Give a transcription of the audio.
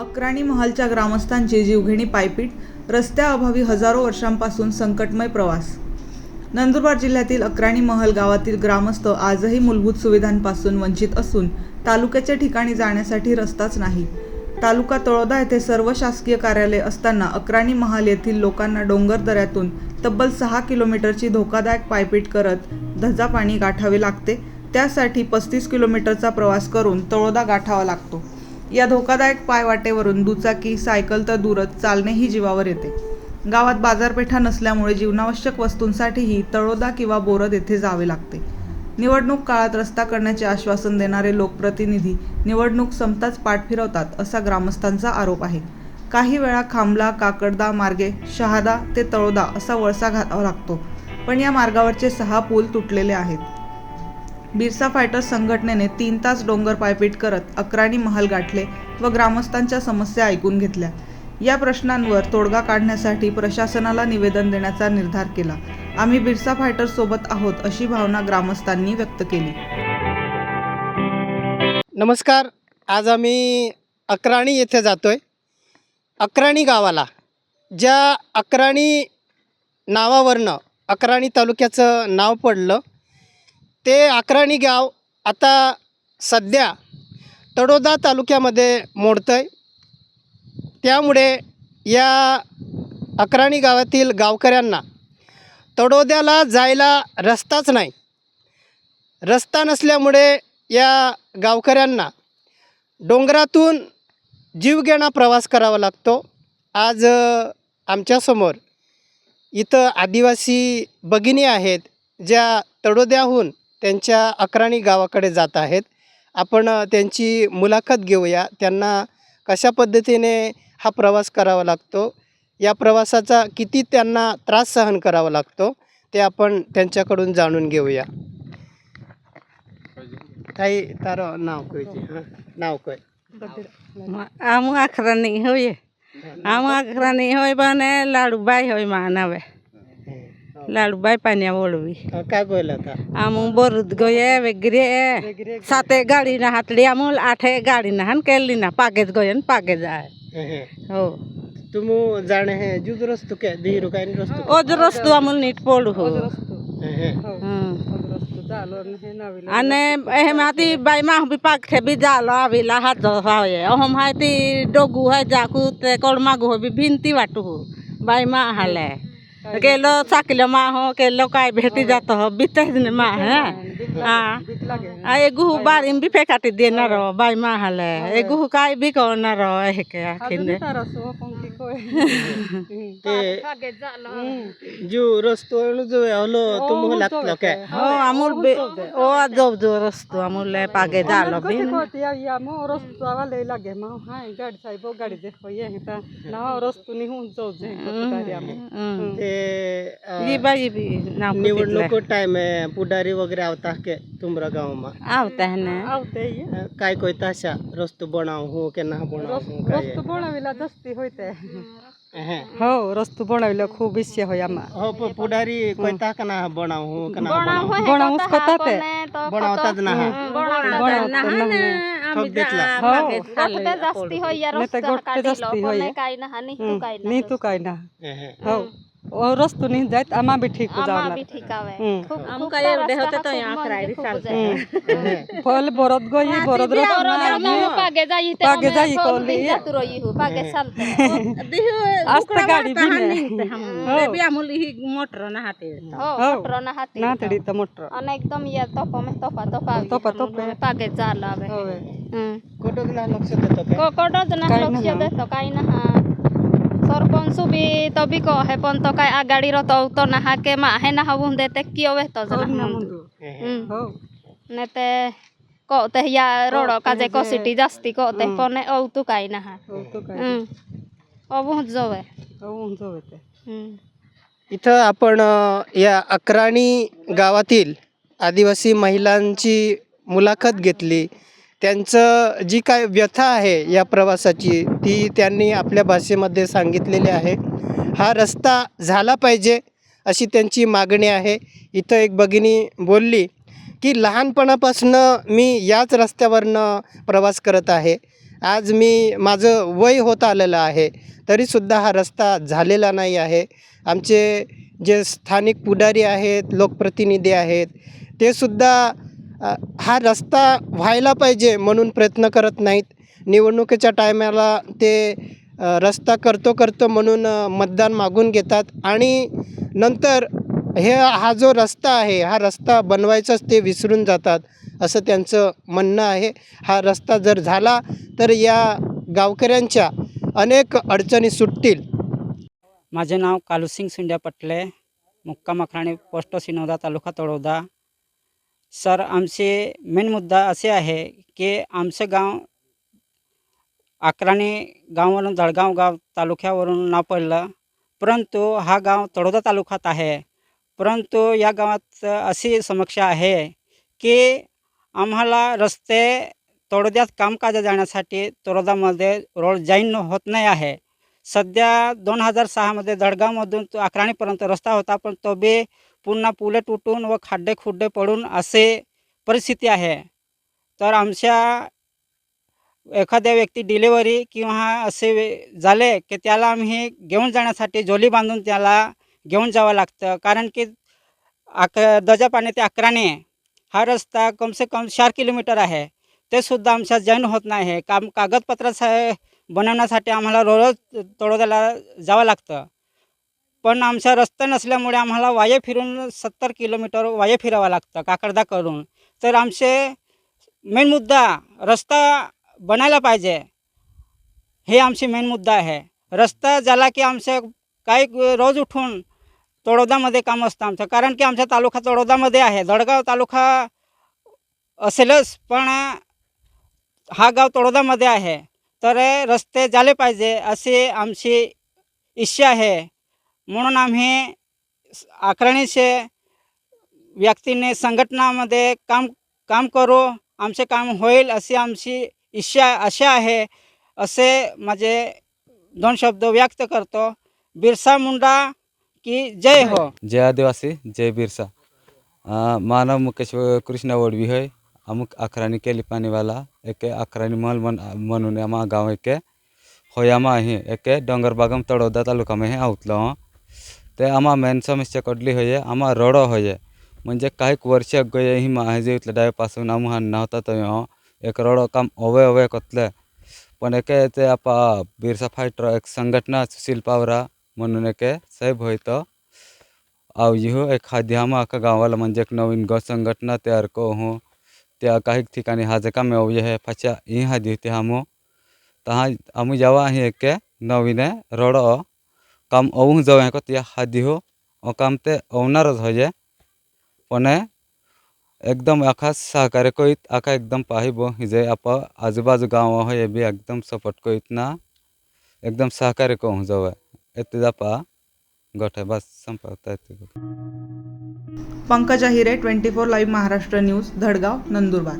अक्राणी महालच्या ग्रामस्थांची जीवघेणी पायपीट रस्त्याअभावी हजारो वर्षांपासून संकटमय प्रवास. नंदुरबार जिल्ह्यातील अक्राणी महल गावातील ग्रामस्थ आजही मूलभूत सुविधांपासून वंचित असून तालुक्याच्या ठिकाणी जाण्यासाठी रस्ताच नाही. तालुका तळोदा येथे सर्व शासकीय कार्यालय असताना अक्राणी महाल येथील लोकांना डोंगर दऱ्यातून तब्बल सहा किलोमीटरची धोकादायक पायपीट करत धजा पाणी गाठावे लागते. त्यासाठी पस्तीस किलोमीटरचा प्रवास करून तळोदा गाठावा लागतो. या धोकादायक पायवाटेवरून दुचाकी सायकल तर दूरच चालणेही जीवावर येते. गावात बाजारपेठा नसल्यामुळे जीवनावश्यक वस्तूंसाठीही तळोदा किंवा बोरद येथे जावे लागते. निवडणूक काळात रस्ता करण्याचे आश्वासन देणारे लोकप्रतिनिधी निवडणूक संपताच पाठ फिरवतात असा ग्रामस्थांचा आरोप आहे. काही वेळा खांबला काकडदा मार्गे शहादा ते तळोदा असा वळसा घालावा लागतो. पण या मार्गावरचे सहा पूल तुटलेले आहेत. बिरसा फायटर्स संघटनेने तीन तास डोंगर पायपीट करत अक्राणी महाल गाठले व ग्रामस्थांच्या समस्या ऐकून घेतल्या. या प्रश्नांवर तोडगा काढण्यासाठी प्रशासनाला निवेदन देण्याचा निर्धार केला. आम्ही बिरसा फायटर्स सोबत आहोत अशी भावना ग्रामस्थांनी व्यक्त केली. नमस्कार. आज आम्ही अक्राणी येथे जातोय. अक्राणी गावाला. ज्या अक्राणी नावावरनं अक्राणी तालुक्याचं नाव पडलं ते अक्राणी गाव आता सध्या तडोदा तालुक्यामध्ये मोडतं आहे त्यामुळे या अक्राणी गावातील गावकऱ्यांना तडोद्याला जायला रस्ताच नाही. रस्ता नसल्यामुळे या गावकऱ्यांना डोंगरातून जीवघेणा प्रवास करावा लागतो. आज आमच्यासमोर इथं आदिवासी भगिनी आहेत ज्या तडोद्याहून त्यांच्या अक्राणी गावाकडे जात आहेत. आपण त्यांची मुलाखत घेऊया. त्यांना कशा पद्धतीने हा प्रवास करावा लागतो? या प्रवासाचा किती त्यांना त्रास सहन करावा लागतो? ते आपण त्यांच्याकडून जाणून घेऊया. काही तार नाव कळ नाव कळ. आम अकराणी होय. आम अकराणी होय माने लाडू बाय होय मानावे. લાડુબાઈ પાન્યા વળવી काय बोलला आता આમ બરુદ ગયે વેગરે સાતે ગાડી ના હાથડી આમ આઠે ગાડી ના હન કેલી ના પાગે જ ગયો ને પાગે જાય हो तुम्ही जाणे हे जुज रस्तो काय दिरू काय रस्तो ઓજ રસ્તો આમ નીટ પોડું હો અને એમાંથી બાઈમાં બી પાક છે બી જાલો આવેલા હાથ હોય અહમ હાથી ડોગું હોય જાકું તે કળમાગું હોય બી ભીનતી વાટું हो બાઈમાં હાલે गेलो चाकलं माँ हो केलो काय भेटी जात हो बीते ने मा हा एगु बारीम बी फेकाटी देणार हो बाई मा हाले एगु काय बी करणार हो हे के आखिने ते जू रस्तो जो हलो तुम्ही लागलो काय हो अमूल बे ओ जो जो रस्तो अमूल पागे जालो बिन हम्म. ते अ, ये बाई भी नाव निवडणूक टाइम पुढारी वगैरे आवता के तुमरा गावमा आवता है ना? अ, काय कोयता अशा रस्तो बनाव हो के ना बनाव हो काय? बनविला जस्ती होते अहं. हो रस्तू बनविला खूप इच्छा होय आम्हा। हो प- पुढारी कोयता का ना बनाव हो का ना बनाव बनावूस कता ते बनावताच ना? हा ठोक देतला नाही तर गोष्ट जास्ती होय. नी तू काय ना अहं. हो. ओ रस्तू नाही जायत आम्हा बी ठीक जाणार हम काय एवढे होते तो यहाँ करायला चालते फल बरद गई बरद पागे जाई ते पागे जाई फल कोली. भी जातु रही हूँ पागे चलते आस्ते गाडी बी नाही ते बी अमूल ही मोटर ना हाते हो हो. मोटर ना हाती ना तडी तर मोटर। आणि एकदम या तोप में तोपा तोपा तोपा तोपे. पागे जाला बे होय कुठं लक्ष देतो काय? कोकडच ना काही लक्ष नाही. देतो काही ना हा सरपंच बी तो बी कहे पण तो काय आगाडी रतो तो नहा के मा हे ना हवून देते कियो वे तो जना अहं. हो ने ते कहते या रोड काजे सिटी जास्ती कहते पण औ तू काही नहा औ तू काय हम्म अबहुत जवे हो उंच होते हम्म इथं आपण या अक्राणी गावातील आदिवासी महिलांची मुलाखत घेतली त्यांचं जी काय व्यथा आहे या प्रवासाची ती त्यांनी आपल्या भाषेमध्ये सांगितलेली आहे. हा रस्ता झाला पाहिजे अशी त्यांची मागणी आहे. इथं एक भगिनी बोलली की लहानपणापासून मी याच रस्त्यावरनं प्रवास करत आहे. आज मी माझं वय होत आलेलं आहे. तरीसुद्धा हा रस्ता झालेला नाही आहे. आमचे जे स्थानिक पुढारी आहेत लोकप्रतिनिधी आहेत ते सुद्धा हा रस्ता व्हायला पाहिजे म्हणून प्रयत्न करत नाहीत. निवडणुकीच्या टायमाला ते रस्ता करतो करतो म्हणून मतदान मागून घेतात. आणि नंतर हे हा जो रस्ता आहे हा रस्ता बनवायचाच ते विसरून जातात असं त्यांचं म्हणणं आहे. हा रस्ता जर झाला तर या गावकऱ्यांच्या अनेक अडचणी सुटतील. माझे नाव कालूसिंग सिंड्या पटले मुक्काम अखराणी पोस्ट सिनोदा तालुका तळोदा. सर आमचे मेन मुद्दा असे आहे की आमचं गाव अकराणी गावावरून जळगाव गाव तालुक्यावरून नाव पडलं परंतु हा गाव तळोदा तालुक्यात आहे. परंतु या गावात अशी समस्या आहे की आम्हाला रस्ते तळोद्यात कामकाजा जाण्यासाठी तळोदामध्ये रोड जाईन होत नाही आहे. सध्या दोन हजार सहामध्ये जळगावमधून तो अकराणीपर्यंत रस्ता होता पण तो बी पुन्हा पुले तुटून व खड्डे खुड्डे पडून असे परिस्थिती आहे. तर आमच्या एखाद्या व्यक्ती डिलेवरी किंवा असे झाले की त्याला आम्ही घेऊन जाण्यासाठी झोली बांधून त्याला घेऊन जावं लागतं. कारण की अक दजापाने ते अकराने हा रस्ता कमसे कम चार किलोमीटर आहे. ते सुद्धा आमच्या जैन होत नाही. आहे काम कागदपत्राचं बनवण्यासाठी आम्हाला रोज तळोद्याला जावं लागतं. पण आमचा रस्ता नसल्यामुळे आम्हाला वाये फिरून सत्तर किलोमीटर वाये फिरावं लागतं काकडदा करून. तर आमचे मेन मुद्दा रस्ता बनायला पाहिजे. हे आमचे मेन मुद्दा आहे. रस्ता झाला की आमचे काही रोज उठून तळोदामध्ये काम असतं आमचं. कारण की आमचा तालुका तळोदामध्ये आहे. जळगाव तालुका असेलच पण हा गाव तळोदामध्ये आहे. तर रस्ते झाले पाहिजे अशी आमची इच्छा आहे. म्हणून आम्ही अकराणीचे व्यक्तीने संघटनामध्ये काम काम करू आमचे काम होईल अशी आमची इच्छा अशा आहे असे माझे दोन शब्द व्यक्त करतो. बिरसा मुंडा की जय हो. जय आदिवासी जय बिरसा. मानव मुकेश कृष्ण वडवी होय अमुक अखरानी केली पाणीवाला एके अखरानी महल मन म्हणून आम्हा गाव एके होयामा ही एके डोंगरबागम तड़ोदा तालुका में ते आमा मेन कडली होये आमा रडो होये. म्हणजे काहीक वर्ष गये ही माहिजे इतले डायपासून आम हान नव्हता तो एक रडो काम ओवे ओवे कोतले. पण एके ते आपा बिरसा फायटर एक संघटना सुशील पावरा म्हणून एके साहेब होय तो आव यहो एक हम अख्खा गावाला म्हणजे एक नवीन गट संघटना तयार को हूँ त्या काही ठिकाणी हा जे काम हे है फचा ई हादी होते हम तहा आम जावा ही एके नवीन रडो. काम अवू जाऊ है त्या हादी हो ओ काम ते अवनारच हो जे पण एकदम आखा सहकार्य करीत आखा एकदम पाहिबो जे आप आजूबाजू गाँव हो ये भी एकदम सपोर्ट करीत ना एकदम सहकार्य कहूँ जाऊ एते जापा गट है बस संपर्क Pankaja Hire twenty four live Maharashtra news Dhadgaon Nandurbar.